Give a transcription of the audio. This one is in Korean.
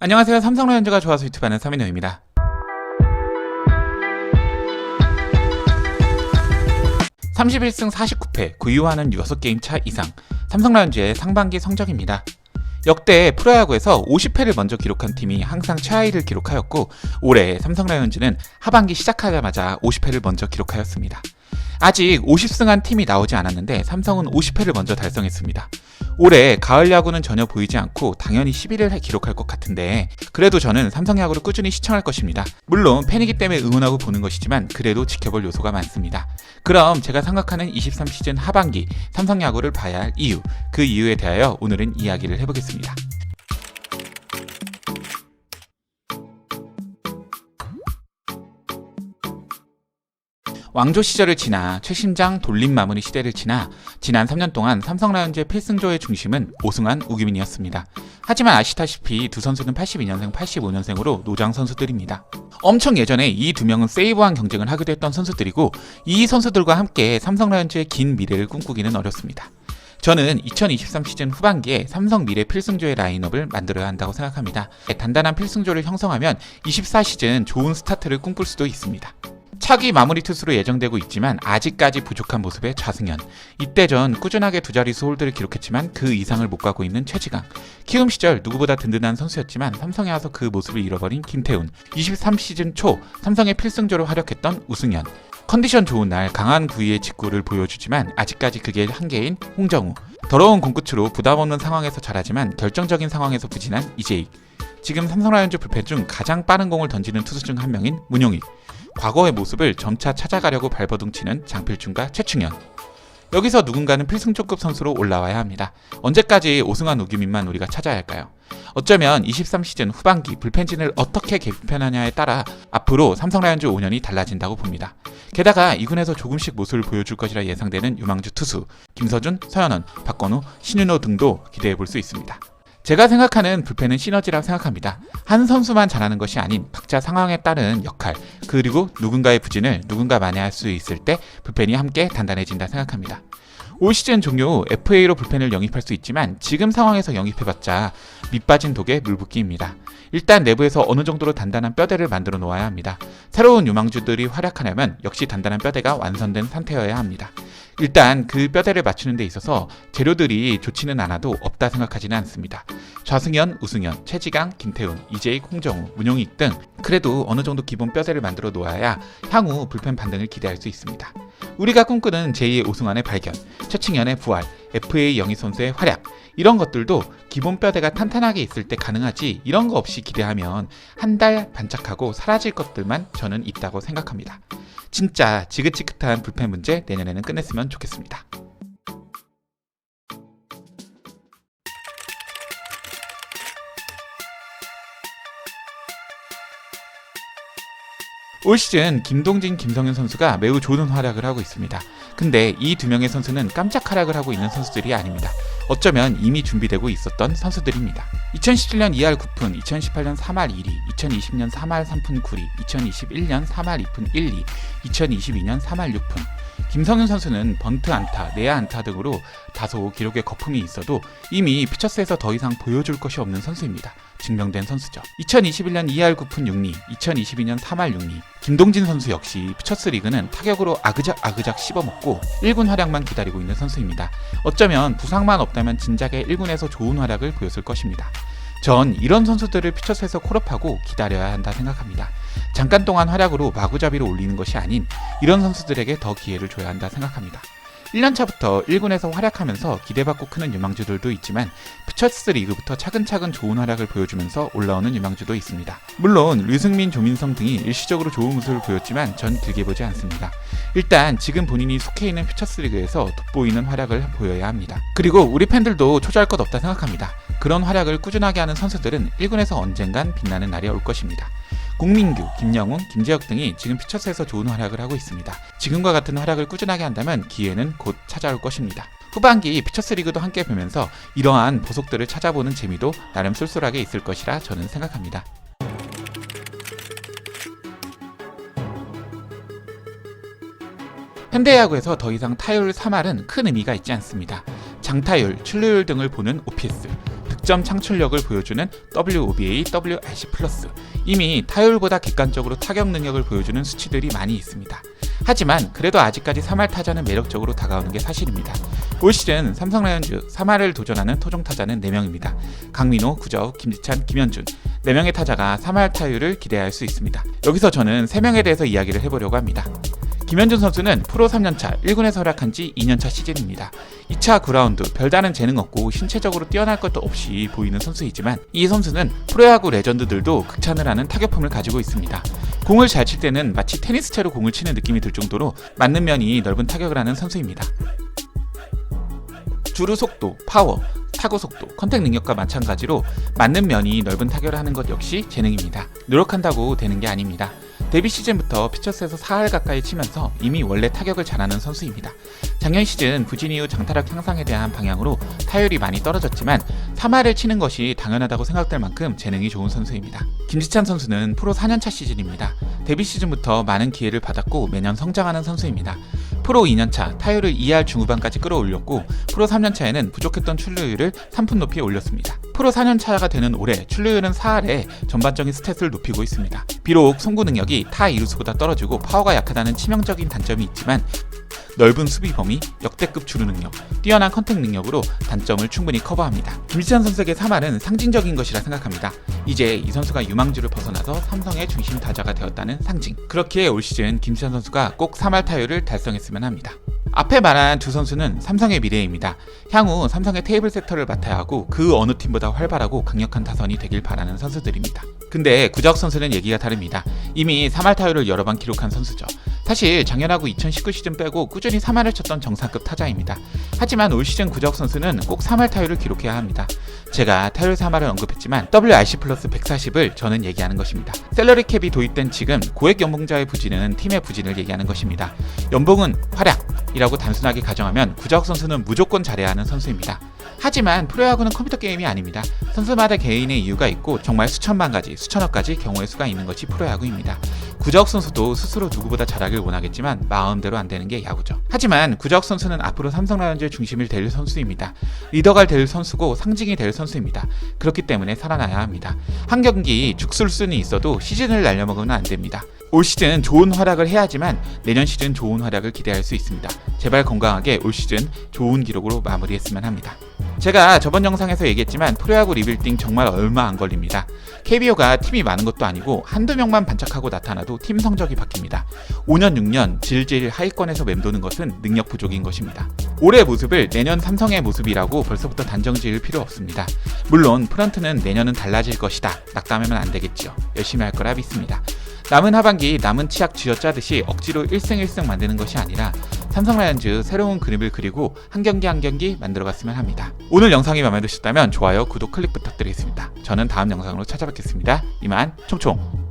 안녕하세요. 삼성 라이온즈가 좋아서 유튜브하는 서민호입니다. (31승 49패) 구위와는 6게임 차 이상 삼성 라이온즈의 상반기 성적입니다. 역대 프로야구에서 50패를 먼저 기록한 팀이 항상 최하위를 기록하였고 올해 삼성 라이온즈는 하반기 시작하자마자 50패를 먼저 기록하였습니다. 아직 50승한 팀이 나오지 않았는데 삼성은 50패를 먼저 달성했습니다. 올해 가을 야구는 전혀 보이지 않고 당연히 11위를 기록할 것 같은데 그래도 저는 삼성 야구를 꾸준히 시청할 것입니다. 물론 팬이기 때문에 응원하고 보는 것이지만 그래도 지켜볼 요소가 많습니다. 그럼 제가 생각하는 23 시즌 하반기 삼성 야구를 봐야 할 이유, 그 이유에 대하여 오늘은 이야기를 해보겠습니다. 왕조 시절을 지나 최심장 돌림 마무리 시대를 지나 지난 3년 동안 삼성 라이온즈의 필승조의 중심은 오승환 우규민이었습니다. 하지만 아시다시피 두 선수는 82년생, 85년생으로 노장 선수들입니다. 엄청 예전에 이 두 명은 세이브왕 경쟁을 하기도 했던 선수들이고 이 선수들과 함께 삼성 라이온즈의 긴 미래를 꿈꾸기는 어렵습니다. 저는 2023 시즌 후반기에 삼성 미래 필승조의 라인업을 만들어야 한다고 생각합니다. 단단한 필승조를 형성하면 24 시즌 좋은 스타트를 꿈꿀 수도 있습니다. 차기 마무리 투수로 예정되고 있지만 아직까지 부족한 모습의 좌승현. 이때 전 꾸준하게 두 자릿수 홀드를 기록했지만 그 이상을 못 가고 있는 최지강. 키움 시절 누구보다 든든한 선수였지만 삼성에 와서 그 모습을 잃어버린 김태훈. 23 시즌 초 삼성의 필승조로 활약했던 우승현. 컨디션 좋은 날 강한 구위의 직구를 보여주지만 아직까지 그게 한계인 홍정우. 더러운 공끝으로 부담 없는 상황에서 잘하지만 결정적인 상황에서 부진한 이재익. 지금 삼성 라이온즈 불펜 중 가장 빠른 공을 던지는 투수 중 한 명인 문용익. 과거의 모습을 점차 찾아가려고 발버둥치는 장필준과 최충현. 여기서 누군가는 필승조급 선수로 올라와야 합니다. 언제까지 오승환 우규민만 우리가 찾아야 할까요? 어쩌면 23 시즌 후반기 불펜진을 어떻게 개편하냐에 따라 앞으로 삼성 라이온즈 5년이 달라진다고 봅니다. 게다가 2군에서 조금씩 모습을 보여줄 것이라 예상되는 유망주 투수 김서준, 서현원, 박건우, 신윤호 등도 기대해 볼 수 있습니다. 제가 생각하는 불펜은 시너지라고 생각합니다. 한 선수만 잘하는 것이 아닌 각자 상황에 따른 역할, 그리고 누군가의 부진을 누군가 만회할 수 있을 때 불펜이 함께 단단해진다 생각합니다. 올 시즌 종료 후 FA로 불펜을 영입할 수 있지만 지금 상황에서 영입해봤자 밑빠진 독에 물붓기입니다. 일단 내부에서 어느 정도로 단단한 뼈대를 만들어 놓아야 합니다. 새로운 유망주들이 활약하려면 역시 단단한 뼈대가 완성된 상태여야 합니다. 일단 그 뼈대를 맞추는 데 있어서 재료들이 좋지는 않아도 없다 생각하지는 않습니다. 좌승현, 우승현, 최지강, 김태훈, 이재익, 홍정우, 문용익 등 그래도 어느 정도 기본 뼈대를 만들어 놓아야 향후 불펜 반등을 기대할 수 있습니다. 우리가 꿈꾸는 제2의 오승환의 발견, 최충현의 부활, FA 영희 선수의 활약 이런 것들도 기본 뼈대가 탄탄하게 있을 때 가능하지 이런 거 없이 기대하면 한 달 반짝하고 사라질 것들만 저는 있다고 생각합니다. 진짜 지긋지긋한 불펜 문제 내년에는 끝냈으면 좋겠습니다. 올 시즌 김동진, 김성현 선수가 매우 좋은 활약을 하고 있습니다. 근데 이 두 명의 선수는 깜짝 활약을 하고 있는 선수들이 아닙니다. 어쩌면 이미 준비되고 있었던 선수들입니다. 2017년 2할 9푼, 2018년 3할 1위, 2020년 3할 3푼 9리, 2021년 3할 2푼 1리, 2022년 3할 6푼. 김성윤 선수는 번트 안타, 내야 안타 등으로 다소 기록에 거품이 있어도 이미 피처스에서 더 이상 보여줄 것이 없는 선수입니다. 증명된 선수죠. 2021년 2할 9푼 6리, 2022년 3할 6리. 김동진 선수 역시 피처스 리그는 타격으로 아그작 아그작 씹어먹고 1군 활약만 기다리고 있는 선수입니다. 어쩌면 부상만 없다면 진작에 1군에서 좋은 활약을 보였을 것입니다. 전 이런 선수들을 피처스에서 콜업하고 기다려야 한다 생각합니다. 잠깐 동안 활약으로 마구잡이로 올리는 것이 아닌 이런 선수들에게 더 기회를 줘야 한다 생각합니다. 1년차부터 1군에서 활약하면서 기대받고 크는 유망주들도 있지만 피처스 리그부터 차근차근 좋은 활약을 보여주면서 올라오는 유망주도 있습니다. 물론 류승민, 조민성 등이 일시적으로 좋은 모습을 보였지만 전 길게 보지 않습니다. 일단 지금 본인이 속해 있는 피처스 리그에서 돋보이는 활약을 보여야 합니다. 그리고 우리 팬들도 초조할 것 없다 생각합니다. 그런 활약을 꾸준하게 하는 선수들은 1군에서 언젠간 빛나는 날이 올 것입니다. 공민규, 김영웅, 김재혁 등이 지금 피처스에서 좋은 활약을 하고 있습니다. 지금과 같은 활약을 꾸준하게 한다면 기회는 곧 찾아올 것입니다. 후반기 피처스 리그도 함께 보면서 이러한 보석들을 찾아보는 재미도 나름 쏠쏠하게 있을 것이라 저는 생각합니다. 현대야구에서 더 이상 타율 3할은 큰 의미가 있지 않습니다. 장타율, 출루율 등을 보는 OPS, 득점 창출력을 보여주는 WOBA, WRC 플러스 이미 타율보다 객관적으로 타격 능력을 보여주는 수치들이 많이 있습니다. 하지만 그래도 아직까지 3할 타자는 매력적으로 다가오는 게 사실입니다. 올 시즌 삼성 라이온즈 3할을 도전하는 토종 타자는 4명입니다. 강민호, 구자욱, 김지찬, 김현준 4명의 타자가 3할 타율을 기대할 수 있습니다. 여기서 저는 3명에 대해서 이야기를 해보려고 합니다. 김현준 선수는 프로 3년차 1군에서 활약한 지 2년차 시즌입니다. 2차 9라운드 별다른 재능 없고 신체적으로 뛰어날 것도 없이 보이는 선수이지만 이 선수는 프로야구 레전드들도 극찬을 하는 타격품을 가지고 있습니다. 공을 잘 칠 때는 마치 테니스 채로 공을 치는 느낌이 들 정도로 맞는 면이 넓은 타격을 하는 선수입니다. 주루 속도, 파워, 타구 속도, 컨택 능력과 마찬가지로 맞는 면이 넓은 타격을 하는 것 역시 재능입니다. 노력한다고 되는 게 아닙니다. 데뷔 시즌부터 피처스에서 4할 가까이 치면서 이미 원래 타격을 잘하는 선수입니다. 작년 시즌 부진 이후 장타력 향상에 대한 방향으로 타율이 많이 떨어졌지만 3할을 치는 것이 당연하다고 생각될 만큼 재능이 좋은 선수입니다. 김지찬 선수는 프로 4년차 시즌입니다. 데뷔 시즌부터 많은 기회를 받았고 매년 성장하는 선수입니다. 프로 2년차 타율을 2할 중후반까지 끌어올렸고 프로 3년차에는 부족했던 출루율을 3푼 높이 올렸습니다. 프로 4년 차가 되는 올해 출루율은 4할에 전반적인 스탯을 높이고 있습니다. 비록 송구 능력이 타 이루수보다 떨어지고 파워가 약하다는 치명적인 단점이 있지만 넓은 수비 범위, 역대급 주루 능력, 뛰어난 컨택 능력으로 단점을 충분히 커버합니다. 김지찬 선수에게 3할은 상징적인 것이라 생각합니다. 이제 이 선수가 유망주를 벗어나서 삼성의 중심 타자가 되었다는 상징. 그렇기에 올 시즌 김지찬 선수가 꼭 3할 타율을 달성했으면 합니다. 앞에 말한 두 선수는 삼성의 미래입니다. 향후 삼성의 테이블 세터를 맡아야 하고 그 어느 팀보다 활발하고 강력한 타선이 되길 바라는 선수들입니다. 근데 구자욱 선수는 얘기가 다릅니다. 이미 3할 타율을 여러 번 기록한 선수죠. 사실 작년하고 2019 시즌 빼고 꾸준히 3할을 쳤던 정상급 타자입니다. 하지만 올 시즌 구자욱 선수는 꼭 3할 타율을 기록해야 합니다. 제가 타율 3할을 언급했지만 WRC 플러스 140을 저는 얘기하는 것입니다. 셀러리 캡이 도입된 지금 고액 연봉자의 부진은 팀의 부진을 얘기하는 것입니다. 연봉은 활약이라고 단순하게 가정하면 구자욱 선수는 무조건 잘해야 하는 선수입니다. 하지만 프로야구는 컴퓨터 게임이 아닙니다. 선수마다 개인의 이유가 있고 정말 수천만 가지, 수천억 가지 경우의 수가 있는 것이 프로야구입니다. 구자욱 선수도 스스로 누구보다 잘하길 원하겠지만 마음대로 안 되는 게 야구죠. 하지만 구자욱 선수는 앞으로 삼성 라이온즈의 중심을 될 선수입니다. 리더가 될 선수고 상징이 될 선수입니다. 그렇기 때문에 살아나야 합니다. 한 경기 죽술 수는 있어도 시즌을 날려먹으면 안 됩니다. 올 시즌 좋은 활약을 해야지만 내년 시즌 좋은 활약을 기대할 수 있습니다. 제발 건강하게 올 시즌 좋은 기록으로 마무리했으면 합니다. 제가 저번 영상에서 얘기했지만 프로야구 리빌딩 정말 얼마 안 걸립니다. KBO가 팀이 많은 것도 아니고 한두 명만 반짝하고 나타나도 팀 성적이 바뀝니다. 5년 6년 질질 하위권에서 맴도는 것은 능력 부족인 것입니다. 올해 모습을 내년 삼성의 모습이라고 벌써부터 단정 지을 필요 없습니다. 물론 프런트는 내년은 달라질 것이다. 낙담하면 안 되겠죠. 열심히 할 거라 믿습니다. 남은 하반기 남은 치약 쥐어짜듯이 억지로 1승 1승 만드는 것이 아니라 삼성 라이온즈 새로운 그림을 그리고 한 경기 한 경기 만들어갔으면 합니다. 오늘 영상이 마음에 드셨다면 좋아요, 구독, 클릭 부탁드리겠습니다. 저는 다음 영상으로 찾아뵙겠습니다. 이만 총총!